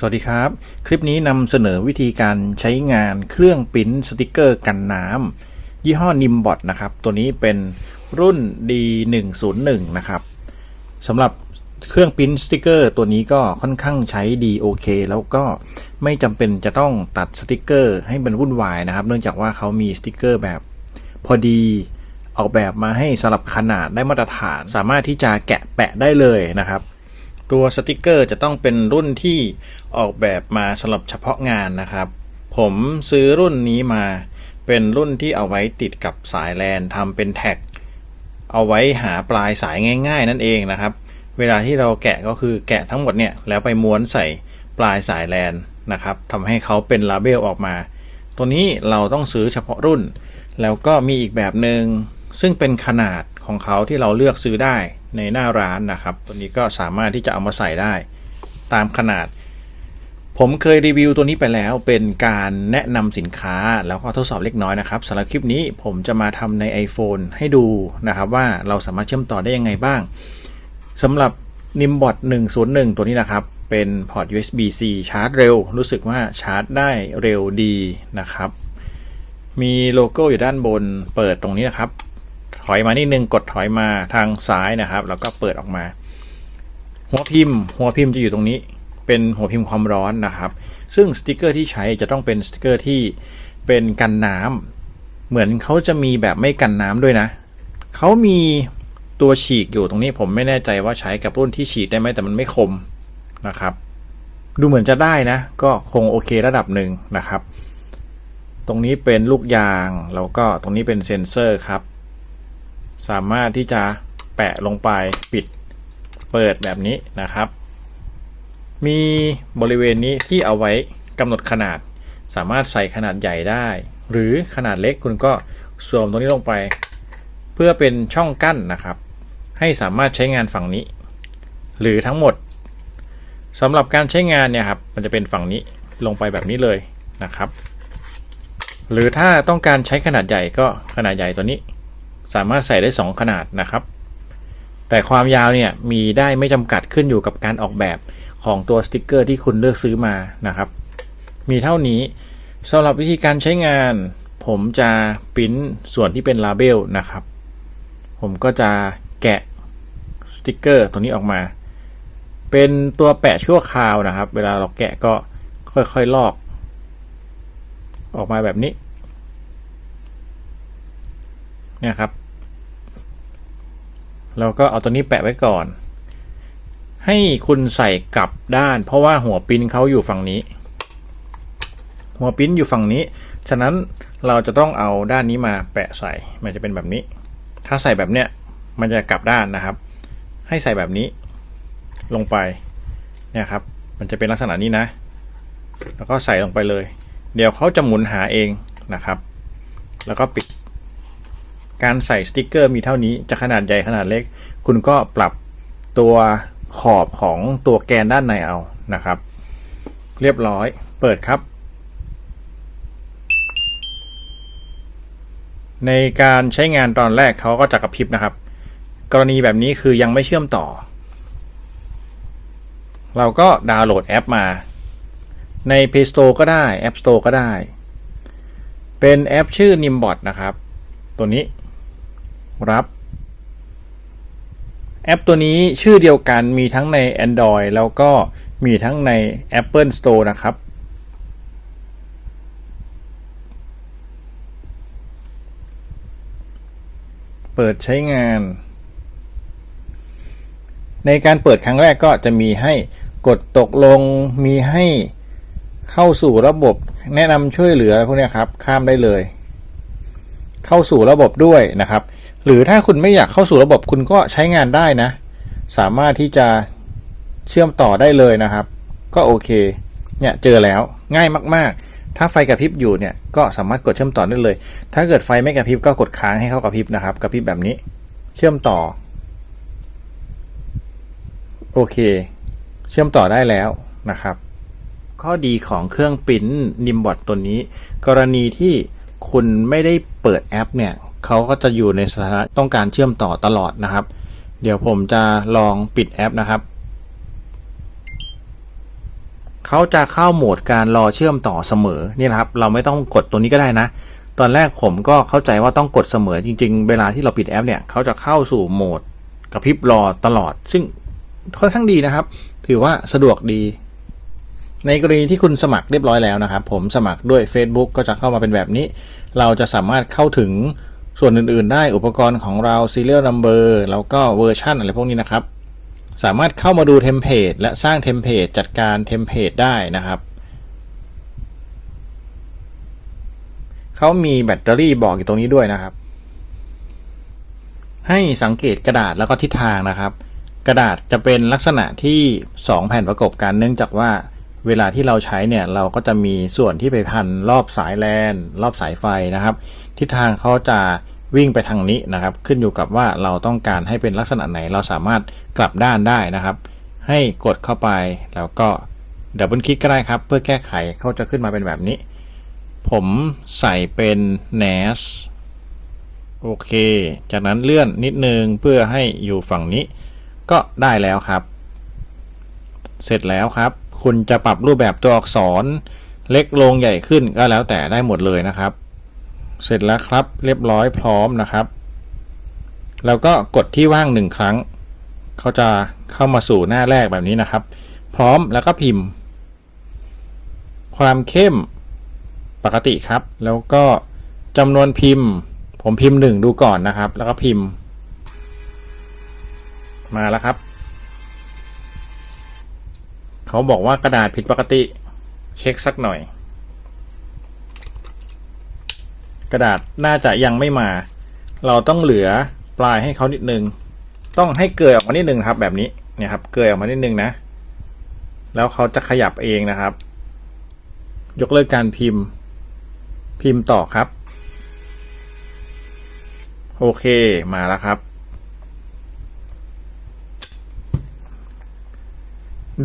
สวัสดีครับ คลิปนี้นำเสนอวิธีการใช้งานเครื่องปิ้นสติกเกอร์กันน้ำยี่ห้อ Nimbot นะครับ ตัวนี้เป็นรุ่น D101 นะครับสำหรับเครื่องปิ้นสติกเกอร์ ตัวนี้ก็ค่อนข้างใช้ดีโอเคแล้วก็ไม่จำเป็นจะต้องตัดสติกเกอร์ให้มันวุ่นวายนะครับ เนื่องจากว่าเขามีสติกเกอร์แบบพอดีออกแบบมาให้สลับขนาดได้มาตรฐาน สามารถที่จะแกะแปะได้เลยนะครับ ตัวสติกเกอร์จะต้องเป็นรุ่นที่ออกแบบมาสำหรับเฉพาะงานนะครับ ผมซื้อรุ่นนี้มา เป็นรุ่นที่เอาไว้ติดกับสายแลนทำเป็นแท็ก เอาไว้หาปลายสายง่าย ๆ นั่นเองนะครับ เวลาที่เราแกะก็คือแกะทั้งหมดเนี่ยแล้วไปม้วนใส่ปลายสายแลนนะครับทำให้เขาเป็นลาเบลออกมา ตัวนี้เราต้องซื้อเฉพาะรุ่น แล้วก็มีอีกแบบหนึง่งซึ่งเป็นขนาดของเขาที่เราเลือกซื้อได้ ในหน้าร้านนะครับ ตัวนี้ก็สามารถที่จะเอามาใส่ได้ตามขนาด ผมเคยรีวิวตัวนี้ไปแล้วเป็นการแนะนำสินค้าแล้วก็ทดสอบเล็กน้อยนะครับสำหรับคลิปนี้ผมจะมาทำใน iPhone ให้ดูนะครับว่าเราสามารถเชื่อมต่อได้ยังไงบ้างสำหรับ Nimbot 101 ตัวนี้นะครับ เป็นพอร์ต USB-C ชาร์จเร็ว รู้สึกว่าชาร์จได้เร็วดีนะครับ มีโลโก้อยู่ด้านบนเปิดตรงนี้นะครับ ถอยมานิดนึงกดถอยมาทางซ้ายนะครับ แล้วก็เปิดออกมา หัวพิมพ์ หัวพิมพ์จะอยู่ตรงนี้ เป็นหัวพิมพ์ความร้อนนะครับ ซึ่งสติกเกอร์ที่ใช้จะต้องเป็นสติกเกอร์ที่เป็นกันน้ำเหมือนเขาจะมีแบบไม่กันน้ำด้วยนะเขามีตัวฉีกอยู่ตรงนี้ผมไม่แน่ใจว่าใช้กับรุ่นที่ฉีกได้ไหมแต่มันไม่คมนะครับ ดูเหมือนจะได้นะ ก็คงโอเคระดับหนึ่งนะครับ ตรงนี้เป็นลูกยางแล้วก็ตรงนี้เป็นเซ็นเซอร์ครับ สามารถที่จะแปะลงไปปิดเปิดแบบนี้นะครับ มีบริเวณนี้ที่เอาไว้กำหนดขนาด สามารถใส่ขนาดใหญ่ได้ หรือขนาดเล็กคุณก็สวมตรงนี้ลงไป เพื่อเป็นช่องกั้นนะครับ ให้สามารถใช้งานฝั่งนี้ หรือทั้งหมดสำหรับการใช้งานเนี่ยครับมันจะเป็นฝั่งนี้ลงไปแบบนี้เลยนะครับ หรือถ้าต้องการใช้ขนาดใหญ่ก็ขนาดใหญ่ตัวนี้ สามารถใส่ได้ 2 ขนาดนะครับ แต่ความยาวเนี่ยมีได้ไม่จำกัดขึ้นอยู่กับการออกแบบของตัวสติกเกอร์ที่คุณเลือกซื้อมานะครับ มีเท่านี้สำหรับวิธีการใช้งาน ผมจะปริ้นส่วนที่เป็นลาเบลนะครับ ผมก็จะแกะสติกเกอร์ตัวนี้ออกมา เป็นตัวแปะชั่วคราวนะครับ เวลาเราแกะก็ค่อยๆลอก ออกมาแบบนี้ เนี่ยครับแล้วก็เอาตัวนี้แปะไว้ก่อน ให้คุณใส่กลับด้าน เพราะว่าหัวปิ้นเขาอยู่ฝั่งนี้ หัวปิ้นอยู่ฝั่งนี้ ฉะนั้นเราจะต้องเอาด้านนี้มาแปะใส่ มันจะเป็นแบบนี้ ถ้าใส่แบบเนี้ย มันจะกลับด้านนะครับ ให้ใส่แบบนี้ ลงไป เนี่ยครับ มันจะเป็นลักษณะนี้นะ แล้วก็ใส่ลงไปเลย เดี๋ยวเขาจะหมุนหาเองนะครับ แล้วก็ปิด การใส่สติกเกอร์มีเท่านี้จะขนาดใหญ่ขนาดเล็ก คุณก็ปรับตัวขอบของตัวแกนด้านในเอานะครับ เรียบร้อยเปิดครับ ในการใช้งานตอนแรกเขาก็จะกระพริบนะครับ กรณีแบบนี้คือยังไม่เชื่อมต่อ เราก็ดาวน์โหลดแอปมา ใน Play Store ก็ได้ App Store ก็ได้ เป็นแอปชื่อ Nimbot นะครับ ตัวนี้ รับ แอปตัวนี้ชื่อเดียวกันมีทั้งใน Android แล้วก็มีทั้งใน Apple Store นะครับ เปิดใช้งาน ในการเปิดครั้งแรกก็จะมีให้กดตกลงมีให้เข้าสู่ระบบแนะนำช่วยเหลือพวกนี้ครับ ข้ามได้เลย เข้าสู่ระบบด้วยนะครับ หรือถ้าคุณไม่อยากเข้าสู่ระบบคุณก็ใช้งานได้นะ สามารถที่จะเชื่อมต่อได้เลยนะครับ ก็โอเคเนี่ยเจอแล้วง่ายมากๆ ถ้าไฟกระพริบอยู่เนี่ยก็สามารถกดเชื่อมต่อได้เลย ถ้าเกิดไฟไม่กระพริบก็กดค้างให้เขากระพริบนะครับกระพริบแบบนี้ เชื่อมต่อโอเค เชื่อมต่อได้แล้วนะครับ ข้อดีของเครื่องปริ้นนิมบอทตัวนี้ กรณีที่ คุณไม่ได้เปิดแอปเนี่ยเขาก็จะอยู่ในสถานะต้องการเชื่อมต่อตลอดนะครับ เดี๋ยวผมจะลองปิดแอปนะครับเขาจะเข้าโหมดการรอเชื่อมต่อเสมอนี่นะครับ เราไม่ต้องกดตัวนี้ก็ได้นะ ตอนแรกผมก็เข้าใจว่าต้องกดเสมอจริง ๆ เวลาที่เราปิดแอปเนี่ยเขาจะเข้าสู่โหมดกระพริบรอตลอด ซึ่งค่อนข้างดีนะครับ ถือว่าสะดวกดี ในกรณีที่คุณสมัครเรียบร้อยแล้วนะครับ ผมสมัครด้วย Facebook ก็จะเข้ามาเป็นแบบนี้ เราจะสามารถเข้าถึงส่วนอื่น ๆ ได้อุปกรณ์ของเรา serial number แล้วก็เวอร์ชันอะไรพวกนี้นะครับ สามารถเข้ามาดูเทมเพลตและสร้างเทมเพลตจัดการเทมเพลตได้นะครับเขามีแบตเตอรี่บอกอยู่ตรงนี้ด้วยนะครับ ให้สังเกตกระดาษแล้วก็ทิศทางนะครับ กระดาษจะเป็นลักษณะที่ 2 แผ่นประกบกันเนื่องจากว่า เวลาที่เราใช้เนี่ยเราก็จะมีส่วนที่ไปพันรอบสายแลน รอบสายไฟนะครับ ทิศทางเขาจะวิ่งไปทางนี้นะครับ ขึ้นอยู่กับว่าเราต้องการให้เป็นลักษณะไหนเราสามารถกลับด้านได้นะครับ ให้กดเข้าไปแล้วก็ดับเบิลคลิกก็ได้ครับ เพื่อแก้ไขเขาจะขึ้นมาเป็นแบบนี้ ผมใส่เป็น NAS โอเค จากนั้นเลื่อนนิดนึงเพื่อให้อยู่ฝั่งนี้ ก็ได้แล้วครับ เสร็จแล้วครับ คุณจะปรับรูปแบบตัวอักษร เล็กลงใหญ่ขึ้นก็แล้วแต่ได้หมดเลยนะครับ เสร็จแล้วครับเรียบร้อยพร้อมนะครับ แล้วก็กดที่ว่างหนึ่งครั้ง เขาจะเข้ามาสู่หน้าแรกแบบนี้นะครับ พร้อมแล้วก็พิมพ์ ความเข้มปกติครับ แล้วก็จำนวนพิมพ์ ผมพิมพ์หนึ่งดูก่อนนะครับ แล้วก็พิมพ์ มาแล้วครับ เขาบอกว่ากระดาษผิดปกติ เช็คสักหน่อย กระดาษน่าจะยังไม่มา เราต้องเหลือปลายให้เขานิดนึง ต้องให้เกยออกมานิดนึงครับ แบบนี้เนี่ยครับ เกยออกมานิดนึงนะ แล้วเขาจะขยับเองนะครับ ยกเลิกการพิมพ์ พิมพ์ต่อครับ โอเคมาแล้วครับ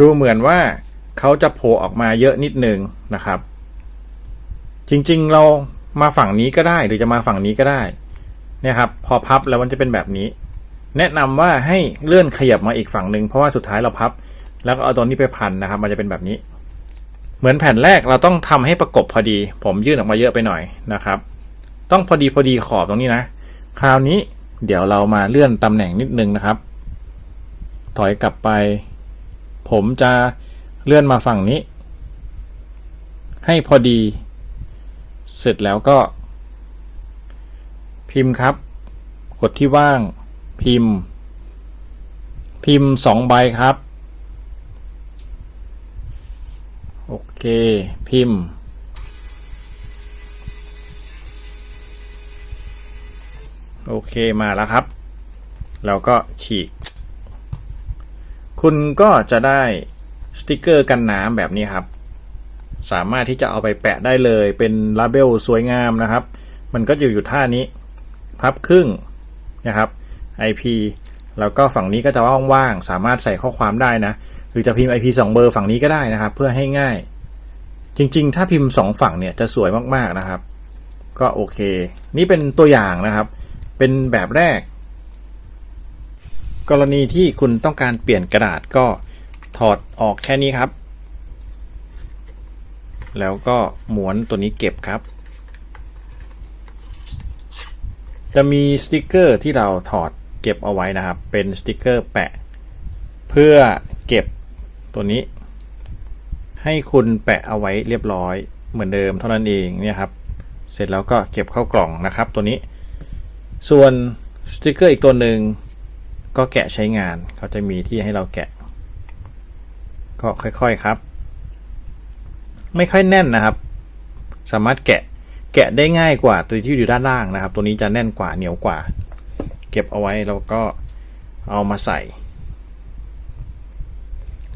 ดูเหมือนว่าเขาจะโผล่ออกมาเยอะนิดนึงนะครับ จริงๆเรามาฝั่งนี้ก็ได้หรือจะมาฝั่งนี้ก็ได้เนี่ยครับ พอพับแล้วมันจะเป็นแบบนี้ แนะนำว่าให้เลื่อนขยับมาอีกฝั่งหนึ่งเพราะว่าสุดท้ายเราพับ แล้วก็เอาตัวนี้ไปพันนะครับ มันจะเป็นแบบนี้ เหมือนแผ่นแรกเราต้องทำให้ประกบพอดี ผมยื่นออกมาเยอะไปหน่อยนะครับ ต้องพอดีพอดีขอบตรงนี้นะ คราวนี้เดี๋ยวเรามาเลื่อนตำแหน่งนิดนึงนะครับ ถอยกลับไป ผมจะเลื่อนมาฝั่งนี้ ให้พอดี เสร็จแล้วก็ พิมพ์ครับ กดที่ว่าง พิมพ์ พิมพ์สองใบครับ โอเค พิมพ์โอเคมาแล้วครับแล้วก็ฉีก คุณก็จะได้สติกเกอร์กันน้ำแบบนี้ครับ สามารถที่จะเอาไปแปะได้เลยเป็นลาเบลสวยงามนะครับ มันก็จะอยู่ท่านี้ พับครึ่งนะครับ IP แล้วก็ฝั่งนี้ก็จะว่างๆ สามารถใส่ข้อความได้นะ หรือจะพิมพ์ IP 2 เบอร์ฝั่งนี้ก็ได้นะครับ เพื่อให้ง่าย จริงๆ ถ้าพิมพ์ 2 ฝั่งเนี่ยจะสวยมากๆนะครับ ก็โอเค นี่เป็นตัวอย่างนะครับ เป็นแบบแรก กรณีที่คุณต้องการเปลี่ยนกระดาษก็ถอดออกแค่นี้ครับ แล้วก็หมวนตัวนี้เก็บครับ จะมีสติกเกอร์ที่เราถอดเก็บเอาไว้นะครับ เป็นสติกเกอร์แปะ เพื่อเก็บตัวนี้ ให้คุณแปะเอาไว้เรียบร้อยเหมือนเดิมเท่านั้นเองเนี่ยครับ เสร็จแล้วก็เก็บเข้ากล่องนะครับตัวนี้ ส่วนสติกเกอร์อีกตัวหนึ่ง ก็แกะใช้งานเขาจะมีที่ให้เราแกะ ก็ค่อยๆครับ ไม่ค่อยแน่นนะครับ สามารถแกะแกะได้ง่ายกว่าตัวที่อยู่ด้านล่างนะครับ ตัวนี้จะแน่นกว่าเหนียวกว่า เก็บเอาไว้แล้วก็เอามาใส่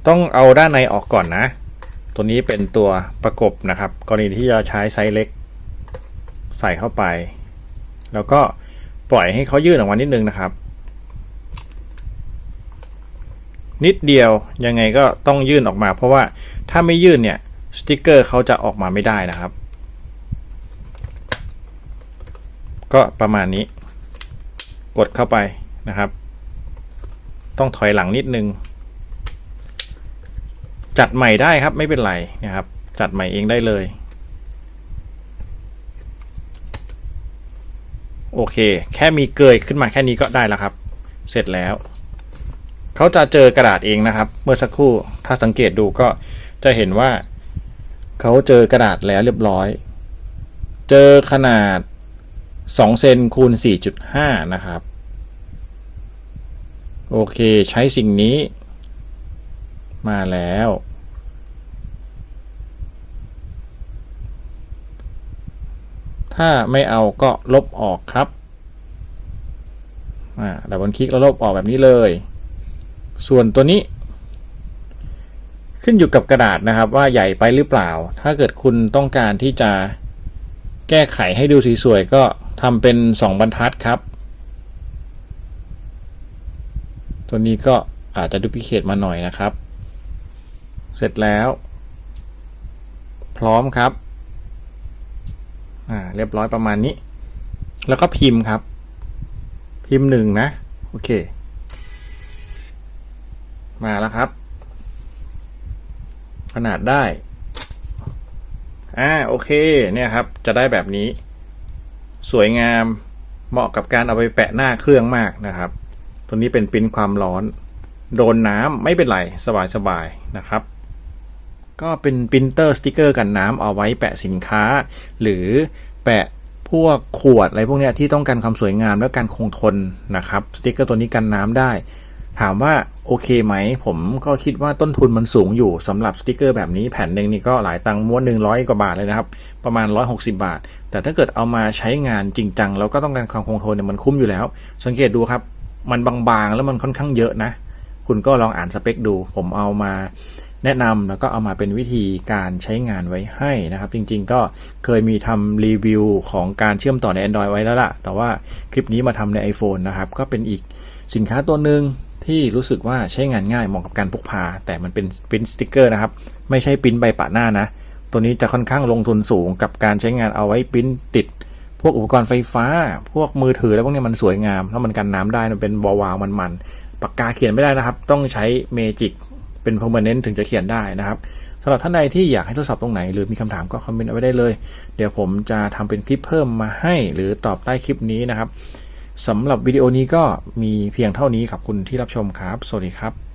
ต้องเอาด้านในออกก่อนนะ ตัวนี้เป็นตัวประกบนะครับ กรณีที่จะใช้ไซส์เล็ก ใส่เข้าไป แล้วก็ปล่อยให้เขายื่นออกมานิดนึงนะครับ นิดเดียวยังไงก็ต้องยื่นออกมา เพราะว่าถ้าไม่ยื่นเนี่ยสติกเกอร์เขาจะออกมาไม่ได้นะครับ ก็ประมาณนี้ กดเข้าไปนะครับ ต้องถอยหลังนิดนึง จัดใหม่ได้ครับไม่เป็นไรนะครับ จัดใหม่เองได้เลยโอเค แค่มีเกยขึ้นมาแค่นี้ก็ได้แล้วครับ เสร็จแล้ว เขาจะเจอกระดาษเองนะครับ เมื่อสักครู่ถ้าสังเกตดูก็จะเห็นว่าเขาเจอกระดาษแล้วเรียบร้อย เจอขนาด2เซนคูณ 4.5 นะครับ โอเคใช้สิ่งนี้ มาแล้ว ถ้าไม่เอาก็ลบออกครับ อ่าดับเบิลคลิกแล้วลบออกแบบนี้เลย ส่วนตัวนี้ ขึ้นอยู่กับกระดาษนะครับ ว่าใหญ่ไปหรือเปล่า ถ้าเกิดคุณต้องการที่จะแก้ไขให้ดูสวยๆก็ทำเป็น 2 บรรทัดครับ ตัวนี้ก็อาจจะดูพิเคตมาหน่อยนะครับ เสร็จแล้ว พร้อมครับอ่าเรียบร้อยประมาณนี้ แล้วก็พิมพ์ครับ พิมพ์หนึ่งนะ โอเค มาแล้วครับ ขนาดได้ อ่าโอเค เนี่ยครับ จะได้แบบนี้ สวยงามเหมาะกับการเอาไปแปะหน้าเครื่องมากนะครับ ตัวนี้เป็นปริ้นความร้อน โดนน้ำไม่เป็นไร สบายๆนะครับ ก็เป็นปรินเตอร์สติกเกอร์กันน้ำเอาไว้แปะสินค้า หรือแปะพวกขวดอะไรพวกนี้ที่ต้องการความสวยงามและการคงทนนะครับ สติกเกอร์ตัวนี้กันน้ำได้ ถามว่าโอเคไหม ผมก็คิดว่าต้นทุนมันสูงอยู่สำหรับสติกเกอร์แบบนี้แผ่นหนึ่งนี่ก็หลายตังค์ม้วนหนึ่งร้อยกว่าบาทเลยนะครับ ประมาณ 160 บาท แต่ถ้าเกิดเอามาใช้งานจริงจังแล้วก็ต้องการความคงทนเนี่ยมันคุ้มอยู่แล้ว สังเกตดูครับ มันบางๆแล้วมันค่อนข้างเยอะนะ คุณก็ลองอ่านสเปคดู ผมเอามาแนะนำแล้วก็เอามาเป็นวิธีการใช้งานไว้ให้นะครับ จริงๆก็เคยมีทำรีวิวของการเชื่อมต่อใน Android ไว้แล้วล่ะ แต่ว่าคลิปนี้มาทำใน iPhone นะครับ ก็เป็นอีกสินค้าตัวหนึ่ง ที่รู้สึกว่าใช้งานง่ายเหมาะกับการพกพา แต่มันเป็นปริ้นสติกเกอร์นะครับ ไม่ใช่ปริ้นใบปะหน้านะ ตัวนี้จะค่อนข้างลงทุนสูงกับการใช้งานเอาไว้ปริ้นติด พวกอุปกรณ์ไฟฟ้า พวกมือถือแล้วพวกนี้มันสวยงามแล้วมันกันน้ำได้มันเป็นวาวมันๆปากกาเขียนไม่ได้นะครับ ต้องใช้เมจิกเป็น permanent ถึงจะเขียนได้นะครับสำหรับท่านใดที่อยากให้ทดสอบตรงไหน หรือมีคำถามก็คอมเมนต์เอาไว้ได้เลย เดี๋ยวผมจะทำเป็นคลิปเพิ่มมาให้ หรือตอบใต้คลิปนี้นะครับ สำหรับวิดีโอนี้ก็มีเพียงเท่านี้ขอบคุณที่รับชมครับ สวัสดีครับ